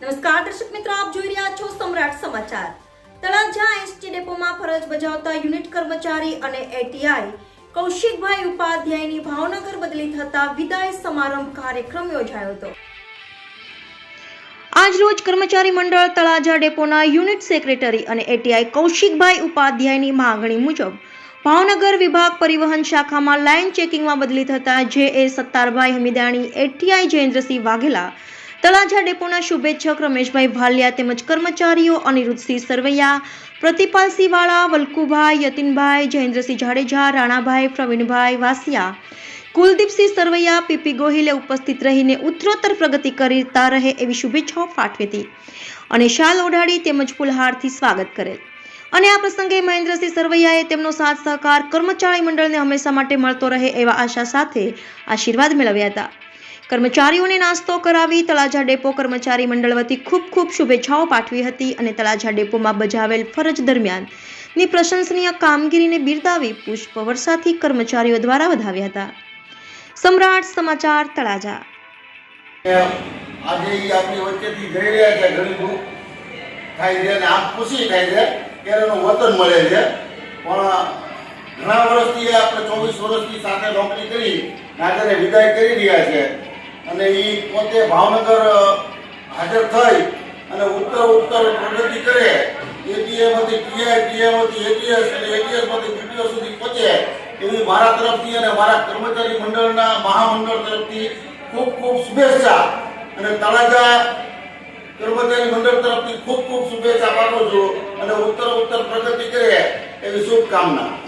નમસ્કાર, દર્શક મિત્રો, આપ જોઈ રહ્યા છો સમ્રાટ સમાચાર. તળાજા એસટી ડેપોમાં ફરજ બજાવતા યુનિટ કર્મચારી અને એટીઆઈ કૌશિકભાઈ ઉપાધ્યાયની ભાવનગર બદલી થતા વિદાય સમારંભ કાર્યક્રમ યોજાયો હતો. આજ રોજ કર્મચારી મંડળ તળાજા ડેપોના યુનિટ સેક્રેટરી અને એટીઆઈ કૌશિકભાઈ ઉપાધ્યાયની માંગણી મુજબ ભાવનગર વિભાગ પરિવહન શાખામાં લાઇન ચેકિંગમાં બદલી થતા જે એ સત્તારભાઈ હમીદાણી એટીઆઈ જયેન્દ્રસિંહ વાઘેલા તળાજા ડેપોના શુભેચ્છક રમેશભાઈ ભાલિયા તેમજ કર્મચારીઓ અનિરુદ્ધસિંહ સરવૈયા પ્રતિપાલસિંહ વાળા વલ્કુભાઈ, યતિનભાઈ, જયેન્દ્રસિંહ જાડેજા, રાણાભાઈ, પ્રવીણભાઈ વાસિયા. કુલદીપસિંહ સરવૈયા, પીપી ગોહિલે ઉપસ્થિત રહીને ઉત્તરોત્તર પ્રગતિ કરતા રહે એવી શુભેચ્છાઓ પાઠવી હતી. અને શાલ ઓઢાડી તેમજ ફૂલહારથી સ્વાગત કરેલ. અને આ પ્રસંગે મહેન્દ્રસિંહ સરવૈયાએ તેમનો સાથ સહકાર કર્મચારી મંડળને હંમેશા માટે મળતો રહે એવા આશા સાથે આશીર્વાદ મેળવ્યા હતા. કર્મચારીઓને નાસ્તો કરાવી, તળાજા ડેપો કર્મચારી મંડળ વતી ખૂબ ખૂબ શુભેચ્છાઓ પાઠવી હતી અને તળાજા ડેપોમાં બજાવેલ ફરજ દરમિયાનની પ્રશંસનીય કામગીરીને બિરદાવી પુષ્પ વર્ષાથી કર્મચારીઓ દ્વારા વધાવ્યા હતા. સમ્રાટ સમાચાર તળાજા. આજે આપણી વચ્ચેથી જઈ રહ્યા છે દુઃખ થાય છે અને આપ ખુશી થાય છે કે એનું વતન મળે છે. પણ ઘણા વર્ષથી આપણે ચોવીસ વર્ષથી સાથે નોકરી કરી નાગરે વિદાય કરી રહ્યા છે. અને એ પોતે ભાવનગર હાજર થઈ અને ઉત્તર ઉત્તર પ્રગતિ કરે. એટીએમથી ટીઆઈ ટીએમથી એટીએસ અને એટીએસમાંથી બીટીઓ સુધી પહોંચે. એવી મારા તરફથી અને મારા કર્મચારી મંડળના મહામંડળ તરફથી ખૂબ ખૂબ શુભેચ્છા. અને તળાજા કર્મચારી મંડળ તરફથી ખૂબ ખૂબ શુભેચ્છા પાઠવું છું. અને ઉત્તર ઉત્તર પ્રગતિ કરે એવી શુભકામના.